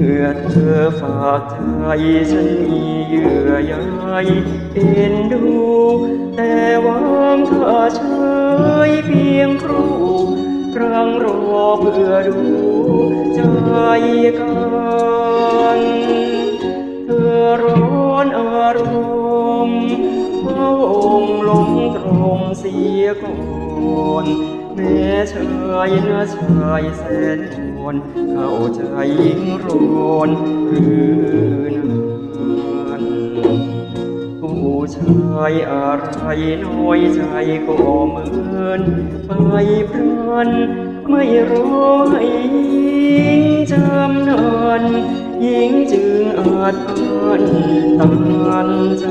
มื่อเธอฝากใจฉันมีเยื่อใยเอ็นดู แต่วางเธอเฉยเพียงครูครั้งรอเพื่อดูใจกันเธอร้อนอารมณ์พระองค์ลงตรงเสียก่อน แม่เชยนชายแสนอ่อนเข้าใจยิ่งร้อนหรือนั้นผู้ชายอะไรน้อยใจก็เหมือนไปพรันไม่รอให้หญิงจำนานหญิงจึงอาจพันตันใจ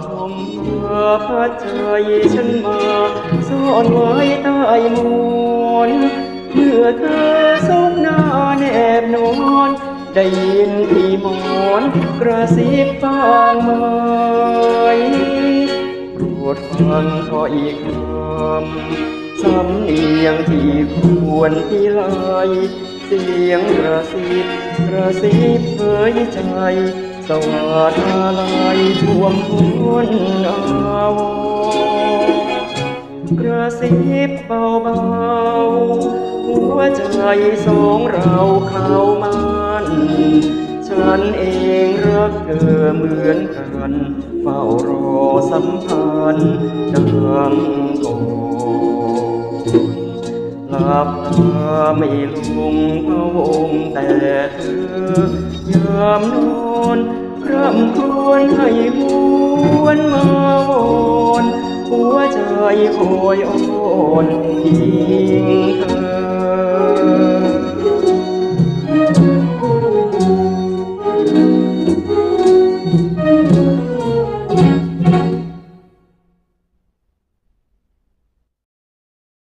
ากคำว่าพัดใจฉันมาซ่อนไว้ใต้หมอนเมื่อเธอซบหน้าแนบนอนได้ยินที่หมอนกระซิบบ้างไหมโปรดฟังขออีกคำสำเนียงที่ควรที่ไลเสียงกระซิบกระซิบเผยใจ สวัสดอะไรท่วมพ้นอาวกระซิบเบาๆหัวใจสองเราเข้ามันฉันเองรักเธอเหมือนกันเฝ้ารอสัมพันธ์ดังก่อน บตาไม่ลงพะวงแต่เธอยามนอนร่ำครวญให้หวนมาวนหัวใจโอยอ่อนทิ้งเธอ